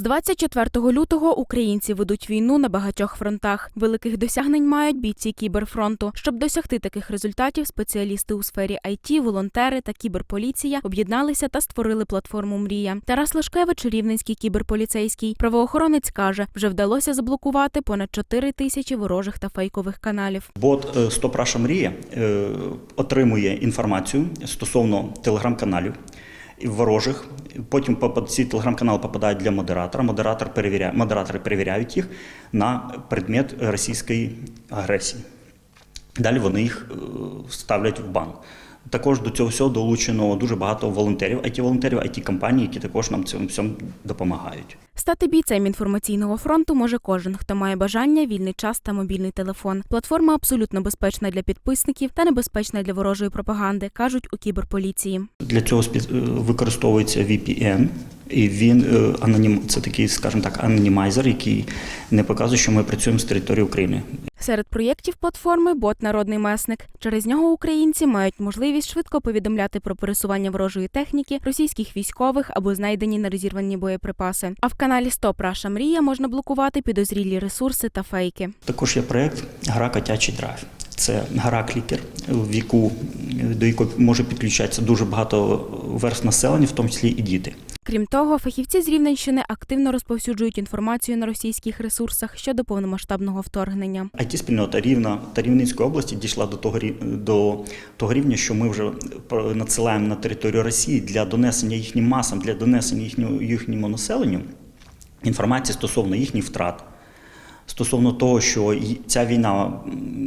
З 24 лютого українці ведуть війну на багатьох фронтах. Великих досягнень мають бійці кіберфронту. Щоб досягти таких результатів, спеціалісти у сфері IT, волонтери та кіберполіція об'єдналися та створили платформу Мрія. Тарас Лешкевич, рівненський кіберполіцейський, правоохоронець каже, вже вдалося заблокувати понад 4 тисячі ворожих та фейкових каналів. Бот е, Стоп Раша Мрія е, отримує інформацію стосовно телеграм-каналів ворожих. Потім ці телеграм-канали попадають для модератора. Модератор перевіряє, модератори перевіряють їх на предмет російської агресії. Далі вони їх е, ставлять в бан. Також до цього всього долучено дуже багато волонтерів, IT-волонтерів, IT-компаній, які також нам цьому всьому допомагають. Стати бійцем інформаційного фронту може кожен, хто має бажання, вільний час та мобільний телефон. Платформа абсолютно безпечна для підписників та небезпечна для ворожої пропаганди, кажуть у кіберполіції. Для цього е, використовується VPN, і він е, анонім, це такий, скажімо так, анонімайзер, який не показує, що ми працюємо з території України. Серед проєктів платформи бот Народний месник. Через нього українці мають можливість швидко повідомляти про пересування ворожої техніки, російських військових або знайдені нерозірвані боєприпаси. А в каналі Стоп Раша Мрія можна блокувати підозрілі ресурси та фейки. Також є проєкт Гра Котячий драйв. Це гра клікер, в яку до якої може підключатися дуже багато верст населення, в тому числі і діти. Крім того, фахівці з Рівненщини активно розповсюджують інформацію на російських ресурсах щодо повномасштабного вторгнення. it спільнота Рівна та Рівненської області дійшла до того до того рівня, що ми вже надсилаємо на територію Росії для донесення їхнім масам, для донесення їхнього їхньому населенню інформації стосовно їхніх втрат. Стосовно того, що ця війна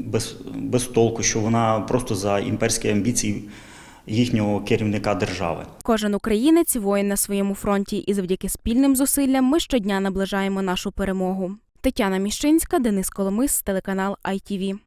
без, без толку, що вона просто за імперські амбіції їхнього керівника держави. Кожен українець воїн на своєму фронті, і завдяки спільним зусиллям ми щодня наближаємо нашу перемогу. Тетяна Міщинська, Денис Коломис, телеканал ITV.